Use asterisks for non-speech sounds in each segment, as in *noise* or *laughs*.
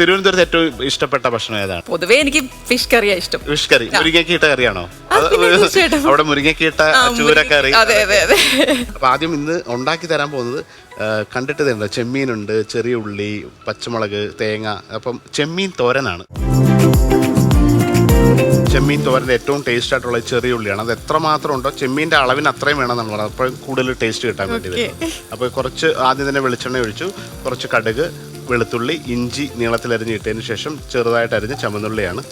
തിരുവനന്തപുരത്ത് ഏറ്റവും ഇഷ്ടപ്പെട്ട ഭക്ഷണം ഏതാണ്? പൊതുവേ എനിക്ക് ഫിഷ് കറിയാ ഇഷ്ടം. ഫിഷ് കറി മുരിങ്ങക്കീട്ട കറിയാണോ. അവിടെ മുരിങ്ങക്കീട്ട ചൂരക്കറി. അതെ അതെ അതെ. അപ്പൊ ആദ്യം ഇന്ന് ഉണ്ടാക്കി തരാൻ പോകുന്നത് കണ്ടിട്ട് തന്നെ ചെമ്മീനുണ്ട് ചെറിയ ഉള്ളി പച്ചമുളക് തേങ്ങ. അപ്പം ചെമ്മീൻ തോരനാണ്. ചെമ്മീൻ തോരന്റെ ഏറ്റവും ടേസ്റ്റ് ആയിട്ടുള്ള ചെറിയ ഉള്ളിയാണ്. അത് എത്രമാത്രം ഉണ്ടോ ചെമ്മീന്റെ അളവിന് അത്രയും വേണമെന്നാണ് പറയുന്നത് അപ്പോൾ കൂടുതൽ ടേസ്റ്റ് കിട്ടാൻ വേണ്ടി വരും. അപ്പോൾ കുറച്ച് ആദ്യം തന്നെ വെളിച്ചെണ്ണ ഒഴിച്ചു കുറച്ച് കടുക് വെളുത്തുള്ളി ഇഞ്ചി നീളത്തിൽ അരിഞ്ഞിട്ടതിന് ശേഷം ചെറുതായിട്ട് അരിഞ്ഞ ചമന്നുള്ളിയാണ്.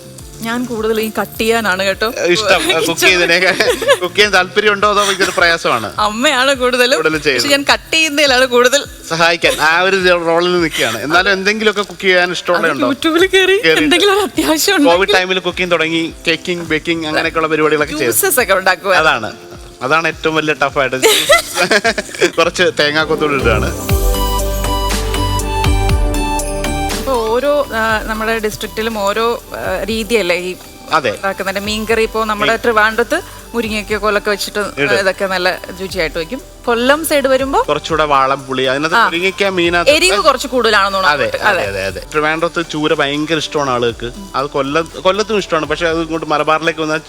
ഞാൻ കൂടുതൽ ഈ കട്ട് ചെയ്യാനാണ് കേട്ടോ. ഇഷ്ടം. കുക്ക് ചെയ്തതിനൊക്കെ കുക്ക് ചെയ്യാൻ താല്പര്യം ഉണ്ടോ അതോ ഇതൊരു പ്രയാസമാണ്? അമ്മയാണ് കൂടുതലും. പക്ഷെ ഞാൻ കട്ട് ചെയ്യുന്നതിലാണ് കൂടുതൽ. സഹായിക്കാൻ ആ ഒരു റോളിൽ നിൽക്കുകയാണ്. എന്നാലും എന്തെങ്കിലുമൊക്കെ കുക്ക് ചെയ്യാൻ ഇഷ്ടമുള്ള യൂട്യൂബിൽ കയറി എന്തെങ്കിലും അത്യാവശ്യം കോവിഡ് ടൈമിൽ കുക്കിംഗ് തുടങ്ങി കേക്കിംഗ് ബേക്കിംഗ് അങ്ങനെയൊക്കെയുള്ള പരിപാടികളൊക്കെ ചെയ്തു. അതാണ്. അതാണ് ഏറ്റവും വലിയ ടഫായിട്ട് കുറച്ച് തേങ്ങാക്കൊത്തൂടി ഇടുകയാണ്. ഓരോ നമ്മുടെ ഡിസ്ട്രിക്റ്റിലും ഓരോ രീതിയല്ലേ ഈ ഉണ്ടാക്കുന്നതിന്റെ മീൻകറി ഇപ്പോൾ നമ്മുടെ ട്രിവാൻഡ്രത്ത് മുരിങ്ങയ്ക്കോ കൊല്ലൊക്കെ വെച്ചിട്ട് ഇതൊക്കെ നല്ല രുചിയായിട്ട് വെക്കും. കൊല്ലം സൈഡ് വരുമ്പോ കുറച്ചുകൂടെ വാളം പുളി അതിനകത്ത് മുരിങ്ങയ്ക്ക എരിവ് കുറച്ച് കൂടുതലാണെന്ന് അതെ തോന്നുന്നു അതെ. അതെ അതെ ട്രിവാൻഡ്രത്ത് ചൂര ഭയങ്കര ഇഷ്ടമാണ് ആളുകൾക്ക്. അത് കൊല്ലം കൊല്ലത്തും ഇഷ്ടമാണ്. പക്ഷെ അത് ഇങ്ങോട്ട് മലബാറിലേക്ക് വന്നാൽ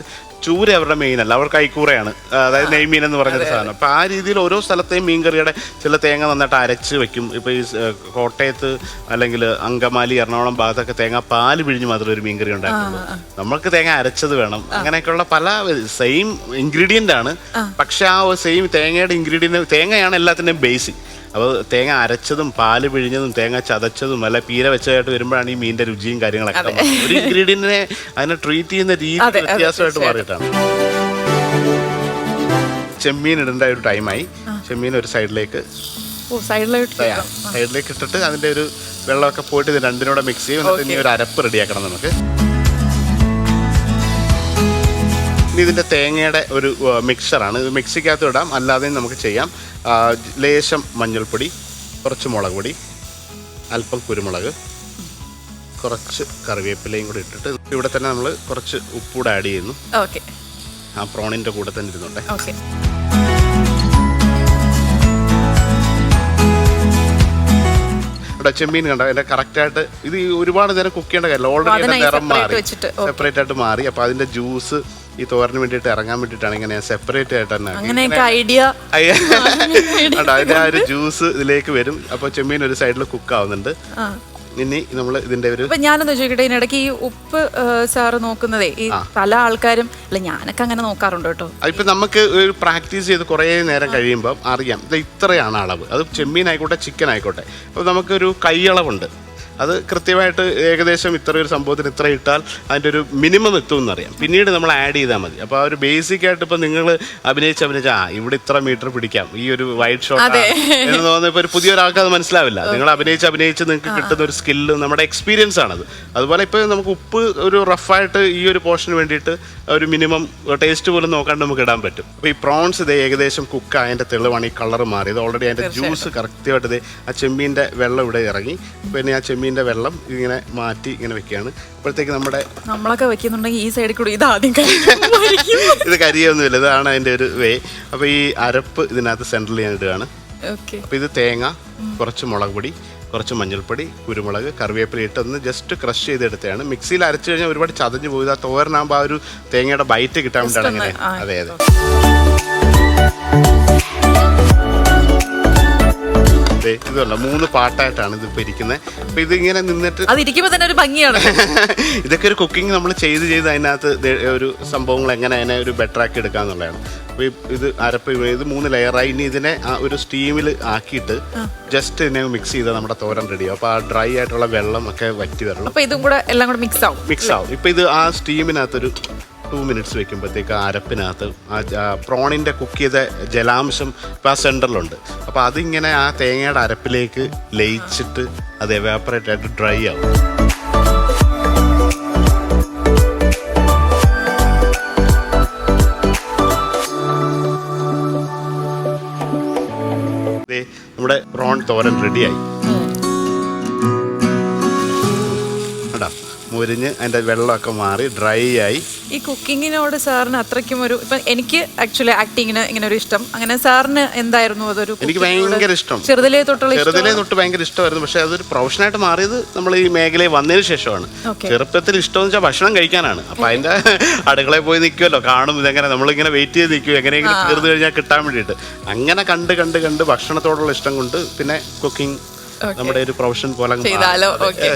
ചൂര അവരുടെ മെയിൻ അല്ല. അവർക്ക് കൈക്കൂറയാണ് അതായത് നെയ്മീൻ എന്ന് പറഞ്ഞൊരു സാധനം. അപ്പൊ ആ രീതിയിൽ ഓരോ സ്ഥലത്തെയും മീൻകറിയുടെ ചില തേങ്ങ നന്നായിട്ട് അരച്ച് വെക്കും. ഇപ്പൊ ഈ സ്- കോട്ടയത്ത് അല്ലെങ്കിൽ അങ്കമാലി എറണാകുളം ഭാഗത്തൊക്കെ തേങ്ങ പാൽ പിഴിഞ്ഞ് മാത്രമേ ഒരു മീൻകറി ഉണ്ടാക്കുള്ളൂ നമ്മൾക്ക് തേങ്ങ അരച്ചത് വേണം. അങ്ങനെയൊക്കെയുള്ള പല സെയിം ഇൻഗ്രീഡിയന്റ് ആണ്. പക്ഷെ ആ സെയിം തേങ്ങയുടെ ഇൻഗ്രീഡിയന്റ് തേങ്ങയാണ് എല്ലാത്തിന്റെയും ബേസ് അപ്പോൾ തേങ്ങ അരച്ചതും പാൽ പിഴിഞ്ഞതും തേങ്ങ ചതച്ചതും അല്ല പീര വെച്ചതായിട്ട് വരുമ്പോഴാണ് ഈ മീനിന്റെ രുചിയും കാര്യങ്ങളൊക്കെ. ഒരു ഇൻഗ്രീഡിയന്റിനെ അതിനെ ട്രീറ്റ് ചെയ്യുന്ന രീതി വ്യത്യാസമായിട്ട് മാറിയിട്ടാണ്. ചെമ്മീൻ ഇടേണ്ട ഒരു ടൈമായി ചെമ്മീൻ ഒരു സൈഡിലേക്ക് സൈഡിലേക്ക് ഇട്ടിട്ട് അതിന്റെ ഒരു വെള്ളമൊക്കെ പോയിട്ട് ഇത് രണ്ടിനൂടെ മിക്സ് ചെയ്യും. ഇനി ഒരു അരപ്പ് റെഡിയാക്കണം നമുക്ക്. ഇനി ഇതിന്റെ തേങ്ങയുടെ ഒരു മിക്സറാണ് ഇത് മിക്സിക്കകത്ത് ഇടാം. അല്ലാതെയും നമുക്ക് ചെയ്യാം. ലേശം മഞ്ഞൾപ്പൊടി കുറച്ച് മുളക് പൊടി അല്പം കുരുമുളക് കുറച്ച് കറിവേപ്പിലയും കൂടി ഇട്ടിട്ട് ഇവിടെ തന്നെ നമ്മൾ കുറച്ച് ഉപ്പൂടെ ആഡ് ചെയ്യുന്നു. ഓക്കെ ആ പ്രോണിന്റെ കൂടെ തന്നെ ഇരുന്നുണ്ട് ഓക്കെ ഇവിടെ ചെമ്മീൻ കണ്ടോ അതിന്റെ കറക്റ്റ് ആയിട്ട് ഇത് ഈ ഒരുപാട് നേരം കുക്ക് ചെയ്യേണ്ട കാര്യമില്ല. ഓൾറെഡി അതിന്റെ നിറം മാറി. സെപ്പറേറ്റ് ആയിട്ട് മാറി. അപ്പൊ അതിന്റെ ജ്യൂസ് ഈ തോരന് വേണ്ടിയിട്ട് ഇറങ്ങാൻ വേണ്ടിയിട്ടാണ് ഇങ്ങനെ സെപ്പറേറ്റ് ആയിട്ട് തന്നെ ഐഡിയ. അതിന്റെ ആ ഒരു ജ്യൂസ് ഇതിലേക്ക് വരും. അപ്പൊ ചെമ്മീൻ ഒരു സൈഡിൽ കുക്ക് ആവുന്നുണ്ട്. ഇനി നമ്മൾ ഇതിന്റെ ഒരു അപ്പൊ ഞാനൊന്ന് ചോദിക്കട്ടെ ഇതിനിടയ്ക്ക് ഈ ഉപ്പ് സാറ് നോക്കുന്നതേ ഈ പല ആൾക്കാരും അല്ല ഞാനൊക്കെ അങ്ങനെ നോക്കാറുണ്ട് കേട്ടോ. ഇപ്പൊ നമുക്ക് ഒരു പ്രാക്ടീസ് ചെയ്ത് കുറേ നേരം കഴിയുമ്പോൾ അറിയാം. ഇത് ഇത്രയാണ് അളവ്. അത് ചെമ്മീൻ ആയിക്കോട്ടെ ചിക്കൻ ആയിക്കോട്ടെ. അപ്പോൾ നമുക്കൊരു കൈയളവുണ്ട്. അത് കൃത്യമായിട്ട് ഏകദേശം ഇത്ര ഒരു സംഭവത്തിന് ഇത്ര ഇട്ടാൽ അതിന്റെ ഒരു മിനിമം എത്തും എന്നറിയാം. പിന്നീട് നമ്മൾ ആഡ് ചെയ്താൽ മതി. അപ്പോൾ ആ ഒരു ബേസിക് ആയിട്ട് ഇപ്പം നിങ്ങൾ അഭിനയിച്ച് അഭിനയിച്ച ആ ഇവിടെ ഇത്ര മീറ്റർ പിടിക്കാം. ഈ ഒരു വൈറ്റ് ഷോട്ട് എന്ന് തോന്നുന്ന ഇപ്പോൾ ഒരു പുതിയ ഒരാൾക്ക് അത് മനസ്സിലാവില്ല. നിങ്ങൾ അഭിനയിച്ച് അഭിനയിച്ച് നിങ്ങൾക്ക് കിട്ടുന്ന ഒരു സ്കില്ല് നമ്മുടെ എക്സ്പീരിയൻസ് ആണത്. അതുപോലെ ഇപ്പോൾ നമുക്ക് ഉപ്പ് ഒരു റഫായിട്ട് ഈ ഒരു പോർഷന് വേണ്ടിയിട്ട് ഒരു മിനിമം ടേസ്റ്റ് പോലും നോക്കാണ്ട് നമുക്ക് ഇടാൻ പറ്റും. അപ്പോൾ ഈ പ്രോൺസ് ഇത് ഏകദേശം കുക്ക് അതിന്റെ തെളിവാണ് ഈ കളർ മാറിയത് ഓൾറെഡി അതിന്റെ ജ്യൂസ് കറക്റ്റായിട്ട് ഇത് ആ ചെമ്മീന്റെ വെള്ളം ഇവിടെ ഇറങ്ങി. പിന്നെ ആ ചെമ്മീന്റെ വെള്ളം ഇങ്ങനെ മാറ്റി ഇങ്ങനെ വെക്കുകയാണ്. അപ്പോഴത്തേക്ക് നമ്മുടെ നമ്മളൊക്കെ വെക്കുന്നുണ്ടെങ്കിൽ ഈ സൈഡിൽ കൂടി ഇത് ആദ്യം. ഇത് കരിയൊന്നുമില്ല ഇതാണ് അതിന്റെ ഒരു വേ. അപ്പോൾ ഈ അരപ്പ് ഇതിനകത്ത് സെൻട്രൽ ചെയ്യാൻ ഇടുകയാണ്. അപ്പൊ അപ്പോൾ ഇത് തേങ്ങ കുറച്ച് മുളക് പൊടി കുറച്ച് മഞ്ഞൾപ്പൊടി കുരുമുളക് കറിവേപ്പില ഇട്ട് ഒന്ന് ജസ്റ്റ് ക്രഷ് ചെയ്തെടുത്തതാണ്. മിക്സിയിൽ അരച്ചു കഴിഞ്ഞാൽ ഒരുപാട് ചതഞ്ഞു പോയി ആ തോരനാകുമ്പോൾ ആ ഒരു തേങ്ങയുടെ ബൈറ്റ് കിട്ടാൻ വേണ്ടിയാണ് അങ്ങനെ അതെ അതെ. ദേ, ഇതല്ല മൂന്ന് പാട്ടായിട്ടാണ് ഇതിപ്പോ ഇരിക്കുന്നത്. അപ്പോൾ ഇതിങ്ങനെ നിന്നിട്ട് അതിരിക്കുമ്പോ തന്നെ ഒരു ഭംഗിയാണ്. *laughs* ഇതൊക്കെ ഒരു കുക്കിംഗ് നമ്മൾ ചെയ്ത് ചെയ്ത് അതിനകത്ത് ഒരു സംഭവങ്ങൾ എങ്ങനെ അതിനെ ഒരു ബെറ്റർ ആക്കി എടുക്കാന്നുള്ളതാണ് അപ്പോൾ ഇത് അരപ്പ് ഇത് മൂന്ന് ലെയറായി ഇനി ഇതിനെ ഒരു സ്റ്റീമിൽ ആക്കിയിട്ട് ജസ്റ്റ് ഇതിനെ മിക്സ് ചെയ്താൽ നമ്മുടെ തോരൻ റെഡിയാവും അപ്പോൾ ആ ഡ്രൈ ആയിട്ടുള്ള വെള്ളം ഒക്കെ വറ്റി വരണം. അപ്പോൾ ഇതും കൂടെ എല്ലാം കൂടെ മിക്സ് ആവും മിക്സ് ആവും. ഇപ്പം ഇത് ആ സ്റ്റീമിനകത്തൊരു ടു മിനിറ്റ്സ് വെക്കുമ്പോഴത്തേക്ക് ആ അരപ്പിനകത്ത് ആ പ്രോണിന്റെ കുക്ക് ചെയ്ത ജലാംശം ഇപ്പോൾ ആ സെന്ററിലുണ്ട് അപ്പോൾ അതിങ്ങനെ ആ തേങ്ങയുടെ അരപ്പിലേക്ക് ലയിച്ചിട്ട് അത് എവാപ്പറേറ്റ് ആയിട്ട് ഡ്രൈ ആവും. നമ്മുടെ പ്രോൺ തോരൻ റെഡിയായി മുരിഞ്ഞ് അതിന്റെ വെള്ളമൊക്കെ മാറി ഡ്രൈ ആയി. ഈ കുക്കിങ്ങിനോട് സാറിന് അത്രയ്ക്കും ഒരു ഇപ്പൊ എനിക്ക് ആക്ച്വലി ആക്ടിങ്ങിന് ഇങ്ങനെ ഒരു ഇഷ്ടം. അങ്ങനെ സാറിന് എന്തായിരുന്നു അതൊരു എനിക്ക്? ഭയങ്കര ഇഷ്ടം. ചെറുതിലേ തൊട്ടുള്ള ചെറുതിലേ തൊട്ട് ഭയങ്കര ഇഷ്ടമായിരുന്നു. പക്ഷെ അതൊരു പ്രൊഫഷനായിട്ട് മാറിയത് നമ്മൾ ഈ മേഖലയിൽ വന്നതിന് ശേഷമാണ്. ചെറുപ്പത്തിൽ ഇഷ്ടം എന്ന് വെച്ചാൽ ഭക്ഷണം കഴിക്കാനാണ്. അപ്പൊ അതിന്റെ അടുക്കളയിൽ പോയി നിൽക്കുമല്ലോ കാണും ഇതെങ്ങനെ നമ്മളിങ്ങനെ വെയിറ്റ് ചെയ്ത് നിൽക്കും. എങ്ങനെയെങ്കിലും തീർന്നു കഴിഞ്ഞാൽ കിട്ടാൻ വേണ്ടിയിട്ട്. അങ്ങനെ കണ്ട് കണ്ട് കണ്ട് ഭക്ഷണത്തോടുള്ള ഇഷ്ടം കൊണ്ട് പിന്നെ കുക്കിംഗ് നമ്മുടെ ഒരു പ്രൊഫഷൻ പോലെ. ചെയ്താലോ? ഓക്കെ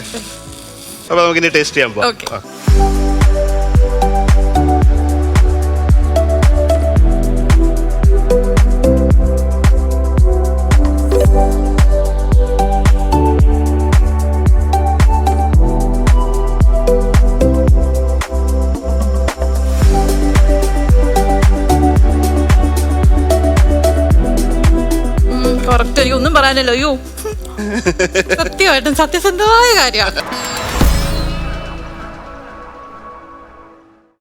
അപ്പൊ നമുക്കിനി ടേസ്റ്റ് ചെയ്യാൻ പോകാം. ആ. കറക്റ്റ് എനിക്ക് ഒന്നും പറയാനല്ലോ അയ്യോ. *laughs* സത്യമായിട്ടും സത്യസന്ധമായ കാര്യമാണ്.